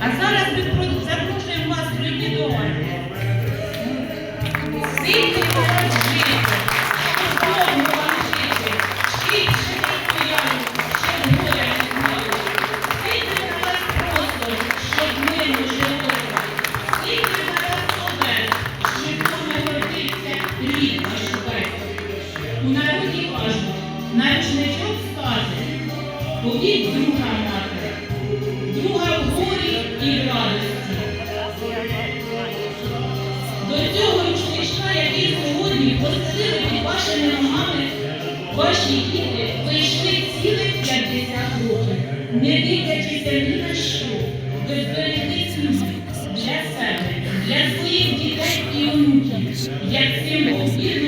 А зараз і радості. До цього рушничка, який сьогодні посадили під вашими ногами, ваші діти вийшли цілих 50 років, не дивлячися ні на що, зберегли цінність для себе, для своїх дітей і онуків, як символ вірності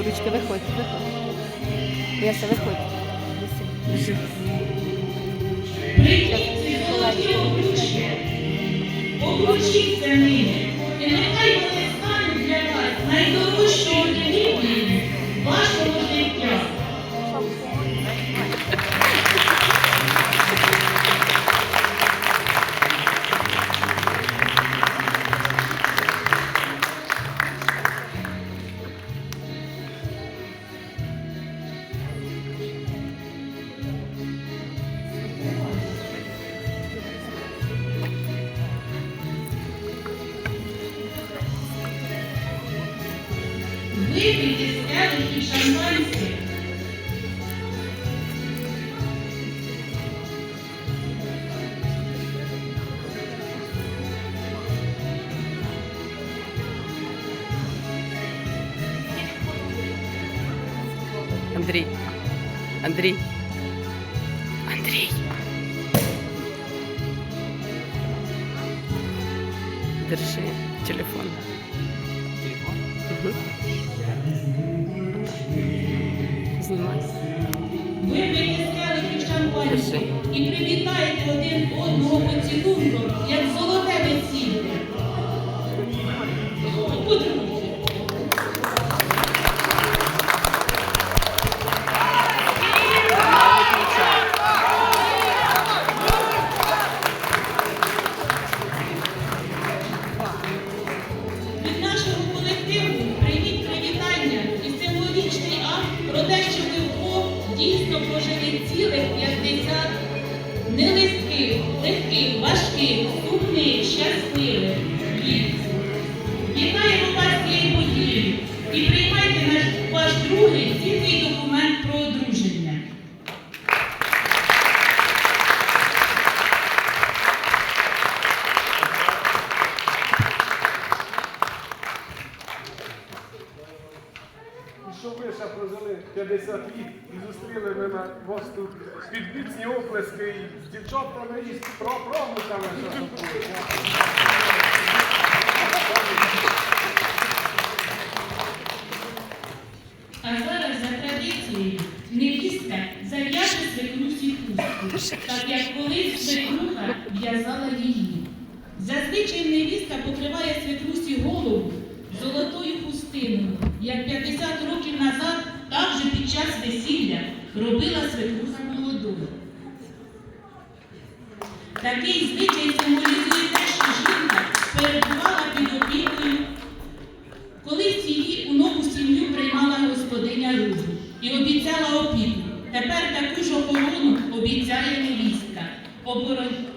А де виходь, виходь. Яся, виходь. Ці обручки, обручіться ними, і нехай вони стануть для вас найдорожчою реліквією вашого Випийте з келихів шампанське. Андрій. Андрій. Андрій. Держи телефон. Телефон? Угу. З келихів шампанське і привітайте один одного поцілунком, як золоте весілля. Ваш другий цінний документ про одруження. І щоб ви ще прожили 50 літ і зустріли ми на вас тут підбіцні оплески і з дівчатками і з пра- правнуками. що тут буде. А зараз за традицією невістка зав'яже свекрусі хустку, так як колись свекруха в'язала її. Зазвичай невістка покриває свекрусі голову золотою хустиною, як 50 років назад, так же під час весілля робила свекруха молодою. Такий звичай символізує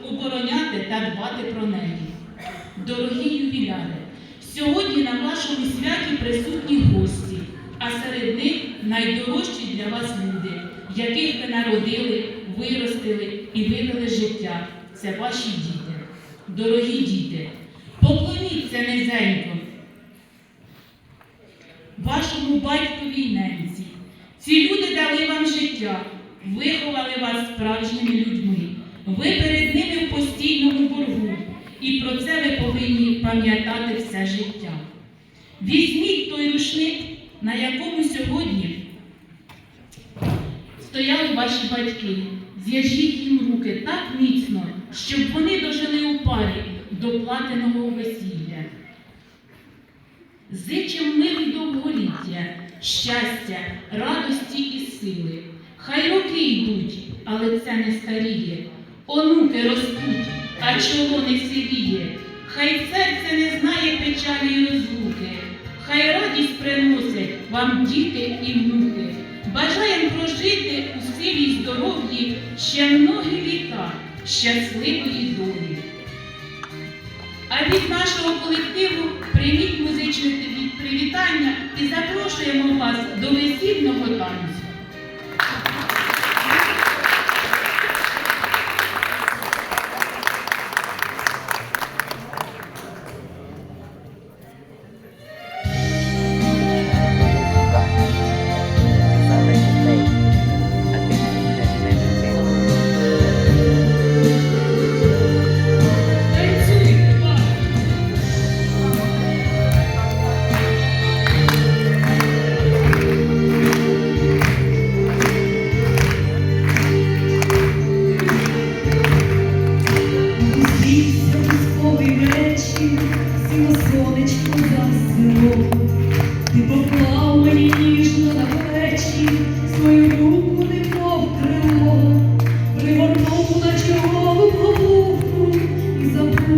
обороняти та дбати про неї. Дорогі ювіляри, сьогодні на вашому святі присутні гості, а серед них найдорожчі для вас люди, яких ви народили, виростили і вивели життя. Це ваші діти. Дорогі діти, поклоніться низенько вашому батькові ненці. Ці люди дали вам життя, виховали вас справжніми людьми. Ви перед ними в постійному боргу, і про це ви повинні пам'ятати все життя. Візьміть той рушник, на якому сьогодні стояли ваші батьки. Зв'яжіть їм руки так міцно, щоб вони дожили у парі до платиного весілля. Зичим миру й довголіття, щастя, радості і сили. Хай роки йдуть, але це не старіє. Онуки ростуть, а чоло не сивіє. Хай серце не знає печалі й розлуки. Хай радість приносять вам діти і внуки. Бажаємо прожити у силі й здоров'ї ще многі літа щасливої долі. А від нашого колективу прийміть музичне привітання і запрошуємо вас до весільного танцю.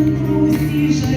друзі.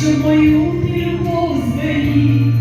що мою любов зберіг.